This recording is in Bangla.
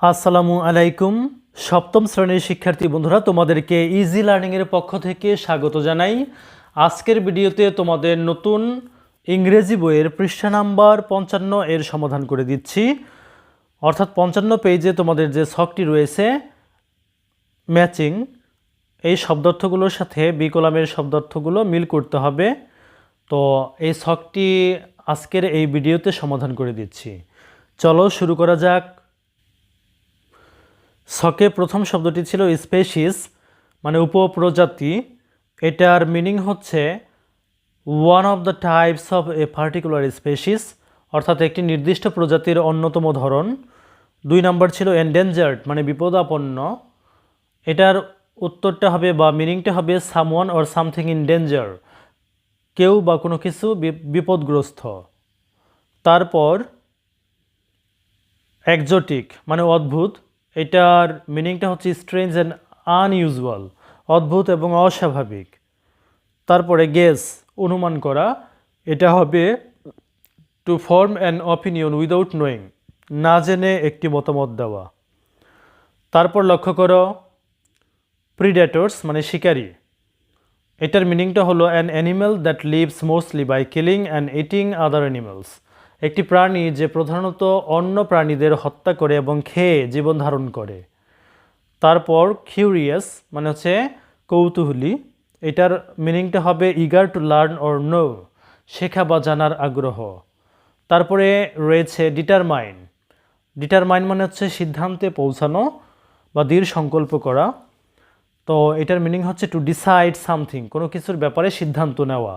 আসসালামু আলাইকুম। সপ্তম শ্রেণির শিক্ষার্থী বন্ধুরা, তোমাদেরকে ইজি লার্নিংয়ের পক্ষ থেকে স্বাগত জানাই। আজকের ভিডিওতে তোমাদের নতুন ইংরেজি বইয়ের পৃষ্ঠা নাম্বার পঞ্চান্ন এর সমাধান করে দিচ্ছি। অর্থাৎ পঞ্চান্ন পেজে তোমাদের যে ছকটি রয়েছে ম্যাচিং এই শব্দার্থগুলোর সাথে বিকলামের শব্দার্থগুলো মিল করতে হবে। তো এই ছকটি আজকের এই ভিডিওতে সমাধান করে দিচ্ছি। চলো শুরু করা যাক। ছকে প্রথম শব্দটি ছিল স্পেসিস মানে উপপ্রজাতি। এটার মিনিং হচ্ছে one of the types of a particular species অর্থাৎ একটি নির্দিষ্ট প্রজাতির অন্যতম ধরন। দুই নম্বর ছিল এন্ডেঞ্জার্ড মানে বিপদাপন্ন। এটার উত্তরটা হবে বা মিনিংটা হবে someone or something in danger কেউ বা কোনো কিছু বিপদগ্রস্ত। তারপর একজোটিক মানে অদ্ভুত। এটার মিনিংটা হচ্ছে স্ট্রেঞ্জ অ্যান্ড আনইউজুয়াল অদ্ভুত এবং অস্বাভাবিক। তারপরে গেস অনুমান করা, এটা হবে to form an opinion without knowing না জেনে একটি মতামত দেওয়া। তারপর লক্ষ্য করো প্রিডেটর্স মানে শিকারী। এটার মিনিংটা হলো an animal that lives mostly by killing and eating other animals একটি প্রাণী যে প্রধানত অন্য প্রাণীদের হত্যা করে এবং খেয়ে জীবন ধারণ করে। তারপর কিউরিয়াস মানে হচ্ছে কৌতূহলী। এটার মিনিংটা হবে eager to learn or know শেখা বা জানার আগ্রহ। তারপরে রয়েছে ডিটারমাইন ডিটারমাইন মানে হচ্ছে সিদ্ধান্তে পৌঁছানো বা দৃঢ় সংকল্প করা। তো এটার মিনিং হচ্ছে টু ডিসাইড সামথিং কোনো কিছুর ব্যাপারে সিদ্ধান্ত নেওয়া।